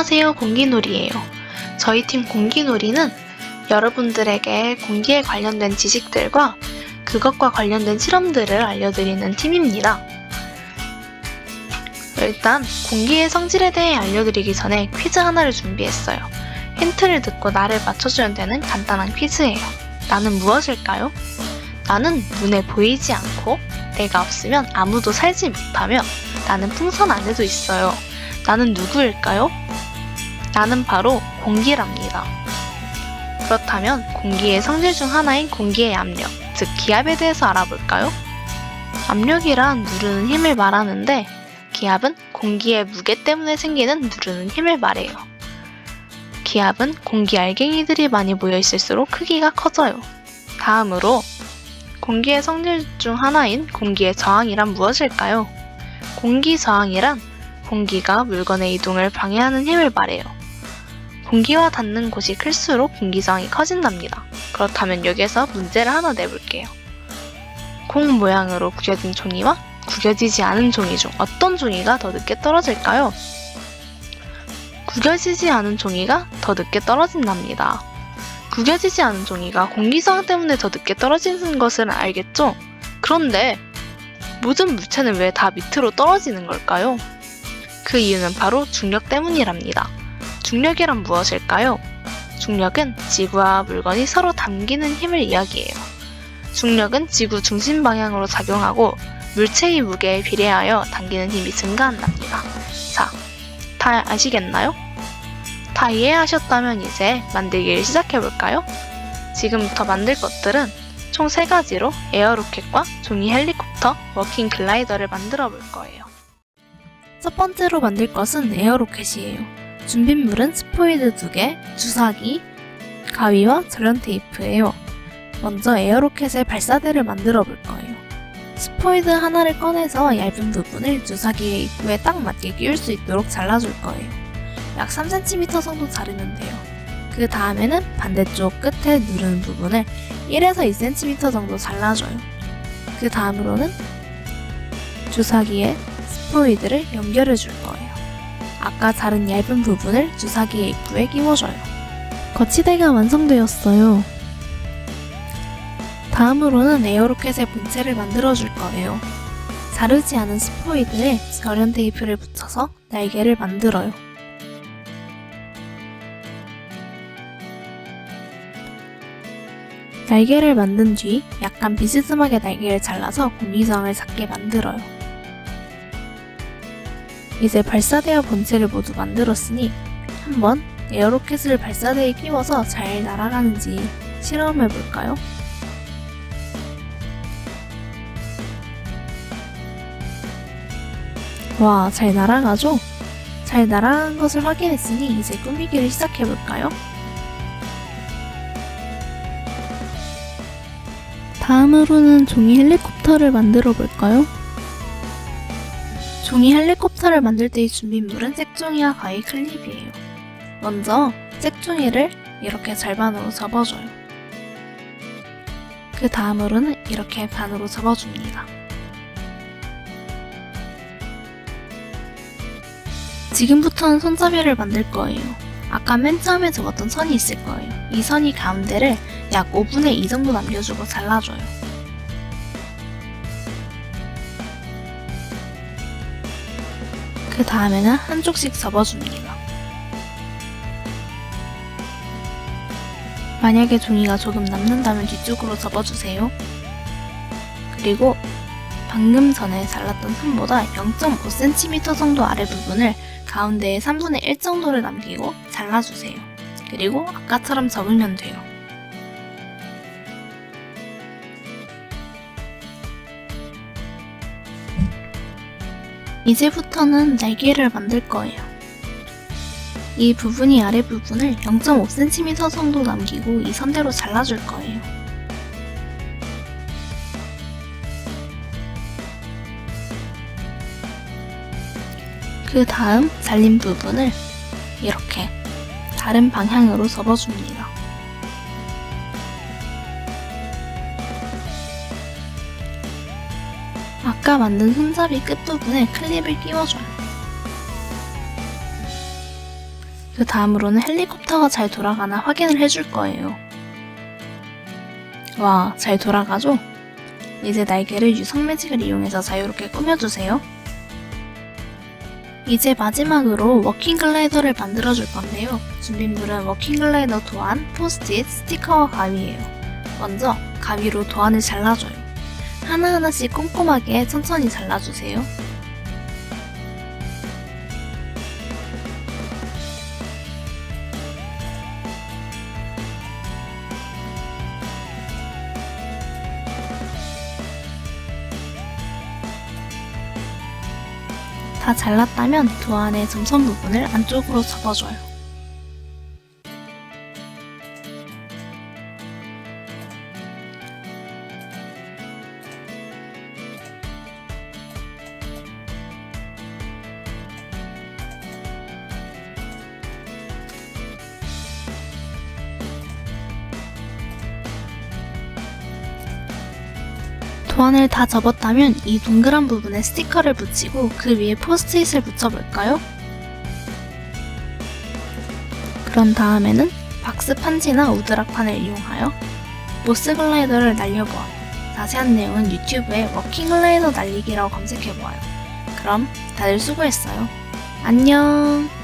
안녕하세요. 공기놀이에요. 저희 팀 공기놀이는 여러분들에게 공기에 관련된 지식들과 그것과 관련된 실험들을 알려드리는 팀입니다. 일단 공기의 성질에 대해 알려드리기 전에 퀴즈 하나를 준비했어요. 힌트를 듣고 나를 맞춰주면 되는 간단한 퀴즈예요. 나는 무엇일까요? 나는 눈에 보이지 않고 내가 없으면 아무도 살지 못하며 나는 풍선 안에도 있어요. 나는 누구일까요? 나는 바로 공기랍니다. 그렇다면 공기의 성질 중 하나인 공기의 압력, 즉 기압에 대해서 알아볼까요? 압력이란 누르는 힘을 말하는데 기압은 공기의 무게 때문에 생기는 누르는 힘을 말해요. 기압은 공기 알갱이들이 많이 모여 있을수록 크기가 커져요. 다음으로 공기의 성질 중 하나인 공기의 저항이란 무엇일까요? 공기 저항이란 공기가 물건의 이동을 방해하는 힘을 말해요. 공기와 닿는 곳이 클수록 공기 저항이 커진답니다. 그렇다면 여기에서 문제를 하나 내볼게요. 공 모양으로 구겨진 종이와 구겨지지 않은 종이 중 어떤 종이가 더 늦게 떨어질까요? 구겨지지 않은 종이가 더 늦게 떨어진답니다. 구겨지지 않은 종이가 공기 저항 때문에 더 늦게 떨어지는 것을 알겠죠? 그런데 모든 물체는 왜 다 밑으로 떨어지는 걸까요? 그 이유는 바로 중력 때문이랍니다. 중력이란 무엇일까요? 중력은 지구와 물건이 서로 당기는 힘을 이야기해요. 중력은 지구 중심 방향으로 작용하고 물체의 무게에 비례하여 당기는 힘이 증가한답니다. 자, 다 아시겠나요? 다 이해하셨다면 이제 만들기를 시작해볼까요? 지금부터 만들 것들은 총 3가지로 에어로켓과 종이 헬리콥터, 워킹 글라이더를 만들어 볼 거예요. 첫 번째로 만들 것은 에어로켓이에요. 준비물은 스포이드 2개, 주사기, 가위와 절연 테이프예요. 먼저 에어로켓의 발사대를 만들어 볼 거예요. 스포이드 하나를 꺼내서 얇은 부분을 주사기의 입구에 딱 맞게 끼울 수 있도록 잘라줄 거예요. 약 3cm 정도 자르면 돼요. 그 다음에는 반대쪽 끝에 누르는 부분을 1에서 2cm 정도 잘라줘요. 그 다음으로는 주사기에 스포이드를 연결해 줄 거예요. 아까 자른 얇은 부분을 주사기의 입구에 끼워줘요. 거치대가 완성되었어요. 다음으로는 에어로켓의 본체를 만들어 줄 거예요. 자르지 않은 스포이드에 절연 테이프를 붙여서 날개를 만들어요. 날개를 만든 뒤 약간 비스듬하게 날개를 잘라서 공기저항을 작게 만들어요. 이제 발사대와 본체를 모두 만들었으니 한번 에어로켓을 발사대에 끼워서 잘 날아가는지 실험해 볼까요? 와, 잘 날아가죠? 잘 날아간 것을 확인했으니 이제 꾸미기를 시작해 볼까요? 다음으로는 종이 헬리콥터를 만들어 볼까요? 종이 헬리콥터를 만들 때의 준비물은 색종이와 가위 클립이에요. 먼저 색종이를 이렇게 절반으로 접어줘요. 그 다음으로는 이렇게 반으로 접어줍니다. 지금부터는 손잡이를 만들 거예요. 아까 맨 처음에 적었던 선이 있을 거예요. 이 선이 가운데를 약 5분의 2 정도 남겨주고 잘라줘요. 그 다음에는 한쪽씩 접어줍니다. 만약에 종이가 조금 남는다면 뒤쪽으로 접어주세요. 그리고 방금 전에 잘랐던 선보다 0.5cm 정도 아래 부분을 가운데에 3분의 1 정도를 남기고 잘라주세요. 그리고 아까처럼 접으면 돼요. 이제부터는 날개를 만들 거예요. 이 부분이 아래 부분을 0.5cm 정도 남기고 이 선대로 잘라줄 거예요. 그 다음 잘린 부분을 이렇게 다른 방향으로 접어줍니다. 아까 만든 손잡이 끝부분에 클립을 끼워줘요. 그 다음으로는 헬리콥터가 잘 돌아가나 확인을 해줄 거예요. 와, 잘 돌아가죠? 이제 날개를 유성 매직을 이용해서 자유롭게 꾸며주세요. 이제 마지막으로 워킹 글라이더를 만들어 줄 건데요. 준비물은 워킹 글라이더 도안, 포스트잇, 스티커와 가위예요. 먼저 가위로 도안을 잘라줘요. 하나하나씩 꼼꼼하게 천천히 잘라주세요. 다 잘랐다면 도안의 점선 부분을 안쪽으로 접어줘요. 도안을 다 접었다면 이 동그란 부분에 스티커를 붙이고 그 위에 포스트잇을 붙여볼까요? 그런 다음에는 박스 판지나 우드락판을 이용하여 모스 글라이더를 날려보아요. 자세한 내용은 유튜브에 워킹 글라이더 날리기라고 검색해보아요. 그럼 다들 수고했어요. 안녕!